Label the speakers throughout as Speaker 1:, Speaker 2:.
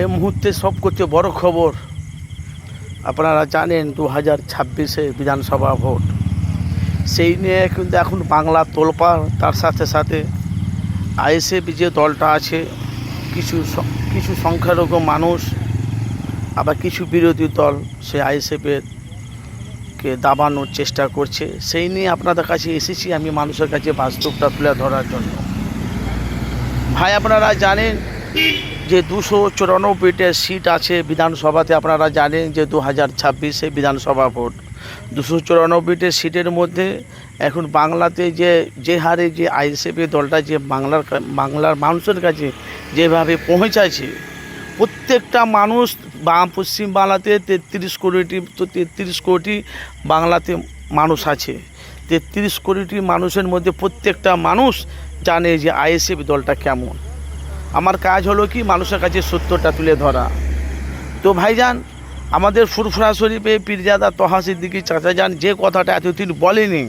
Speaker 1: এই মুহূর্তে সব করতে বড় খবর। আপনারা জানেন দু হাজার ছাব্বিশে বিধানসভা ভোট। সেই নিয়ে কিন্তু এখন বাংলা তোলপাড় তার সাথে সাথে আইএসএফ যে দলটা আছে। কিছু কিছু সংখ্যালঘু মানুষ, আবার কিছু বিরোধী দল সেই আইএসএফের কে দাবানোর চেষ্টা করছে। সেই নিয়ে আপনাদের কাছে এসেছি আমি মানুষের কাছে বাস্তবটা তুলে ধরার জন্য। ভাই, আপনারা জানেন যে দুশো চুরানব্বইটা সিট আছে বিধানসভাতে, আপনারা জানেন যে দু হাজার ছাব্বিশে বিধানসভা ভোট। দুশো চুরানব্বইটা সিটের মধ্যে এখন বাংলাতে যে যে হারে যে আইএসএফের দলটা যে বাংলার বাংলার মানুষের কাছে যেভাবে পৌঁছাচ্ছে প্রত্যেকটা মানুষ বা পশ্চিম বাংলাতে তেত্রিশ কোটি তো তেত্রিশ কোটি বাংলাতে মানুষ আছে। তেত্রিশ কোটি মানুষের মধ্যে প্রত্যেকটা মানুষ জানে যে আইএসএফ দলটা কেমন। আমার কাজ হলো কি মানুষের কাছে সত্যটা তুলে ধরা। তো ভাইজান, আমাদের ফুরফুরা শরীফে পীরজাদা তহা সিদ্দিকি চাচা যান যে কথাটা এতদিন বলেনি,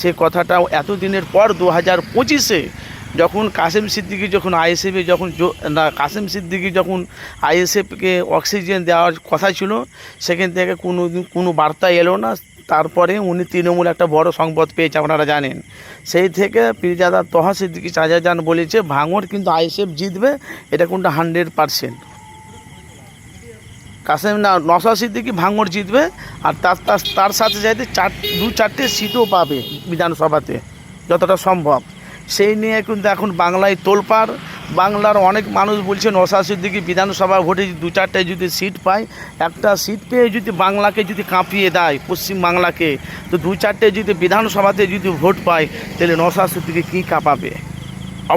Speaker 1: সে কথাটা এতদিনের পর দু হাজার পঁচিশে যখন কাসেম সিদ্দিকি যখন আইএসএফে যখন না, কাসেম সিদ্দিকি যখন আইএসএফকে অক্সিজেন দেওয়ার কথা ছিল, সেখান থেকে কোনো কোনো বার্তা এলো না। তারপরে উনি তৃণমূল একটা বড় সংবাদ পেয়েছে, আপনারা জানেন। সেই থেকে পীরজাদা তহা সিদ্দিকি যান বলেছে ভাঙর কিন্তু আইএসএফ জিতবে, এটা কিন্তু হান্ড্রেড পারসেন্ট কাসেম না নশা সিদ্দিকি ভাঙর জিতবে, আর তার তার সাথে সাথে চার, দু চারটে সিটও পাবে বিধানসভাতে, যতটা সম্ভব। সেই নিয়ে কিন্তু এখন বাংলায় তোলপাড় বাংলার অনেক মানুষ বলছে নশা সিদ্দিকি বিধানসভা ভোটে দু চারটে যদি সিট পায়, একটা সিট পেয়ে যদি বাংলাকে যদি কাঁপিয়ে দেয়, পশ্চিম বাংলাকে, তো দু চারটে যদি বিধানসভাতে যদি ভোট পায়, তাহলে নশা সিদ্দিকি কী কাঁপাবে?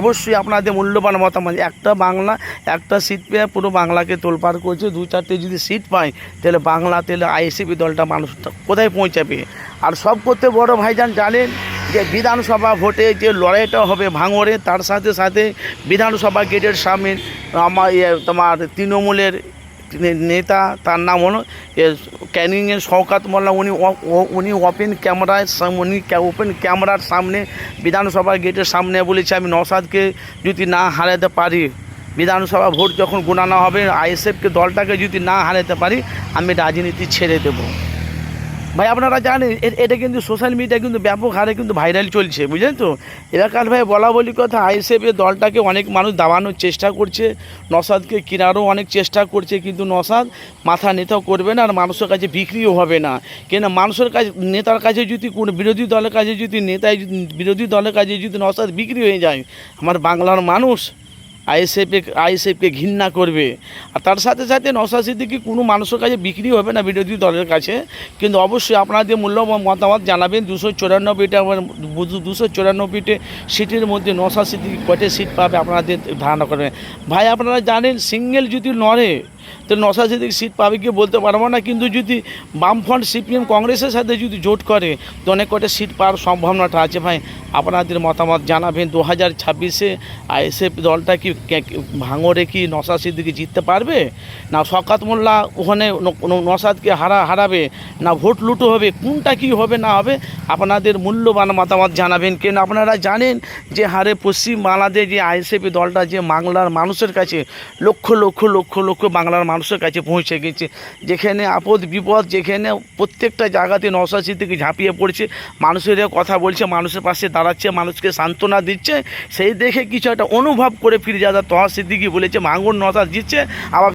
Speaker 1: অবশ্যই আপনাদের মূল্যবান মতামত, একটা বাংলা, একটা সিট পেয়ে পুরো বাংলাকে তোলপাড় করছে, দু চারটে যদি সিট পায়, তাহলে বাংলা, তাহলে আইএসিপি দলটা মানুষটা কোথায় পৌঁছাবে? আর সব করতে বড় ভাইজান জানেন যে বিধানসভা ভোটে যে লড়াইটা হবে ভাঙরে তার সাথে সাথে বিধানসভা গেটের সামনে আমার ইয়ে তোমার তৃণমূলের নেতা, তার নাম হলো ক্যানিংয়ের শওকাত মোল্লা, উনি উনি ওপেন ক্যামেরায় উনি ওপেন ক্যামেরার সামনে বিধানসভা গেটের সামনে বলেছে, আমি নসাদকে যদি না হারাতে পারি, বিধানসভা ভোট যখন গোনানো হবে আইএসএফকে দলটাকে যদি না হারাতে পারি, আমি রাজনীতি ছেড়ে দেবো। ভাই, আপনারা জানেন এটা কিন্তু সোশ্যাল মিডিয়া কিন্তু ব্যাপক হারে কিন্তু ভাইরাল চলছে, বুঝলেন তো? এলাকার ভাই, বলা বলি কথা আইএসএফের দলটাকে অনেক মানুষ দাবানোর চেষ্টা করছে, নসাদকে কেনারও অনেক চেষ্টা করছে, কিন্তু নসাদ মাথা নেতাও করবে না আর মানুষের কাছে বিক্রিও হবে না। কেন মানুষের কাছে নেতার কাছে যদি কোনো, বিরোধী দলের কাছে যদি, নেতায় বিরোধী দলের কাছে যদি নসাদ বিক্রি হয়ে যায়, আমার বাংলার মানুষ আইএসএফে আইএসএফকে ঘৃণা করবে। আর তার সাথে সাথে নশা সিদ্দিকি কোনো মানুষের কাছে বিক্রি হবে না বিরোধী দলের কাছে। কিন্তু অবশ্যই আপনাদের মূল্য মতামত জানাবেন, দুশো চুরানব্বইটা দুশো চুরানব্বইটে সিটের মধ্যে নশা সিদ্দিকি কয়টা সিট পাবে আপনাদের ধারণা করবেন। ভাই, আপনারা জানেন সিঙ্গেল যদি নড়ে, তো নশা সিদ্দিক সিট পাবে কি বলতে পারব না? কিন্তু যদি বামফ্রন্ট সিপিএম কংগ্রেসের সাথে যদি জোট করে, তো অনেক কটা সিট পাওয়ার সম্ভাবনাটা আছে ভাই। আপনাদের মতামত জানাবেন। দু হাজার ছাব্বিশে আইএসএফ দলটা কে- ভাঙরে কি নশা সিদ্দিকি জিততে পারবে? না শকাত মোল্লা ওখানে নসাদকে হারা হারাবে? না ভোট লুটো হবে? কোনটা কি হবে, না হবে? আপনাদের মূল্যবান মতামত জানাবেন। কেন আপনারা জানেন যে হারে পশ্চিম বাংলাদেশ যে আইএসএফি দলটা যে বাংলার মানুষের কাছে লক্ষ লক্ষ লক্ষ লক্ষ বাংলার মানুষের কাছে পৌঁছে গেছে, যেখানে আপদ বিপদ, যেখানে প্রত্যেকটা জায়গাতে নশা সিদ্দিকি ঝাঁপিয়ে পড়ছে, মানুষের কথা বলছে, মানুষের পাশে দাঁড়াচ্ছে, মানুষকে সান্ত্বনা দিচ্ছে, সেই দেখে কিছু একটা অনুভব করে ফিরে যাওয়া তহা সিদ্দিকি বলেছে মাঙ্গুর নশা দিচ্ছে আবার